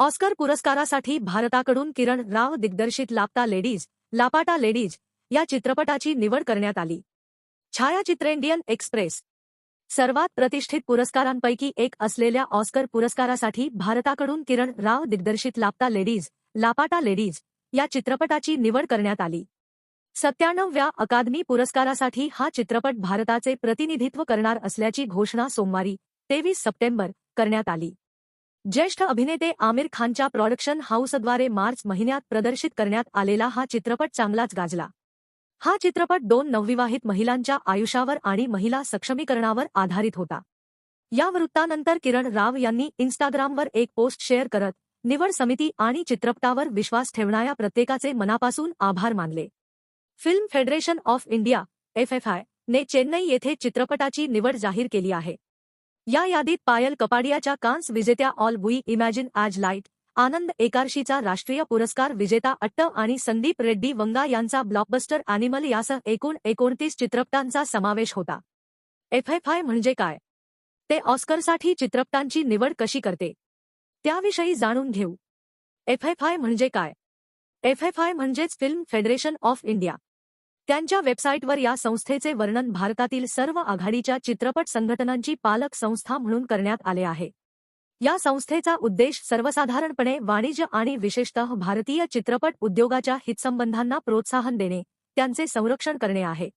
Oscar पुरस्कारासाठी भारताकडून किरण राव दिग्दर्शित लापता लेडीज लापाटा लेडीज या चित्रपटाची निवड करण्यात आली. छायाचित्र इंडियन एक्सप्रेस. सर्वात प्रतिष्ठित पुरस्कारांपैकी एक असलेल्या ऑस्कर पुरस्कारासाठी भारताकडून किरण राव दिग्दर्शित लापता लेडीज लापाटा लेडीज या चित्रपटाची निवड करण्यात आली. सत्त्याण्णवव्या अकादमी पुरस्कारासाठी हा चित्रपट भारताचे प्रतिनिधित्व करणार असल्याची घोषणा सोमवारी तेवीस सप्टेंबर करण्यात आली. ज्येष्ठ अभिनेते आमिर खानच्या प्रॉडक्शन हाऊसद्वारे मार्च महिन्यात प्रदर्शित करण्यात आलेला हा चित्रपट चांगलाच गाजला. हा चित्रपट दोन नवविवाहित महिलांच्या आयुष्यावर आणि महिला सक्षमीकरणावर आधारित होता. या वृत्तानंतर किरण राव यांनी इन्स्टाग्रामवर एक पोस्ट शेअर करत निवड समिती आणि चित्रपटावर विश्वास ठेवणाऱ्या प्रत्येकाचे मनापासून आभार मानले. Film Federation of India FFI ने चेन्नई येथे चित्रपटाची निवड जाहीर केली आहे. या यादीत पायल कपाडियाच्या कान्स विजेत्या All We Imagine as Light Anand एकारशीचा राष्ट्रीय पुरस्कार विजेता अट्ट आणि संदीप रेड्डी वंगा यांचा ब्लॉकबस्टर अॅनिमल यासह एकूण एकोणतीस चित्रपटांचा समावेश होता. एफएफआय म्हणजे काय? ते ऑस्करसाठी चित्रपटांची निवड कशी करते? त्याविषयी जाणून घेऊ. एफएफआय म्हणजे काय? एफएफआय म्हणजेच फिल्म फेडरेशन ऑफ इंडिया. त्यांच्या वेबसाईटवर या संस्थेचे वर्णन भारतातील सर्व आघाडीच्या चित्रपट संघटनांची पालक संस्था म्हणून करण्यात आले आहे. या संस्थेचा उद्देश सर्वसाधारणपणे वाणिज्य आणि विशेषतः भारतीय चित्रपट उद्योगाच्या हितसंबंधांना प्रोत्साहन देणे त्यांचे संरक्षण करणे आहे.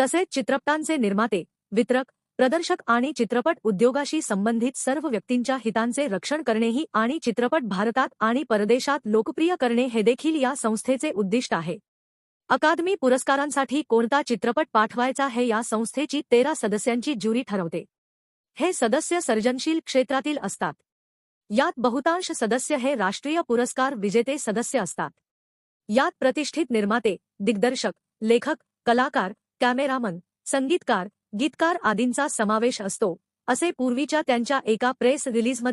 तसेच चित्रपटांचे निर्माते वितरक प्रदर्शक आणि चित्रपट उद्योगाशी संबंधित सर्व व्यक्तींच्या हितांचे रक्षण करणेही आणि चित्रपट भारतात आणि परदेशात लोकप्रिय करणे हे देखील या संस्थेचे उद्दिष्ट आहे. अकादमी पुरस्कारांसाठी कोणता चित्रपट पाठवायचा हे या संस्थेची तेरा सदस्यांची ज्युरी ठरवते. हे सदस्य सर्जनशील क्षेत्रातील असतात. यात बहुतांश सदस्य हे राष्ट्रीय पुरस्कार विजेते सदस्य असतात. यात प्रतिष्ठित निर्माते दिग्दर्शक लेखक कलाकार कॅमेरामन संगीतकार गीतकार आदींचा समावेश असतो असे पूर्वीच्या त्यांच्या एका प्रेस रिलीजमध्ये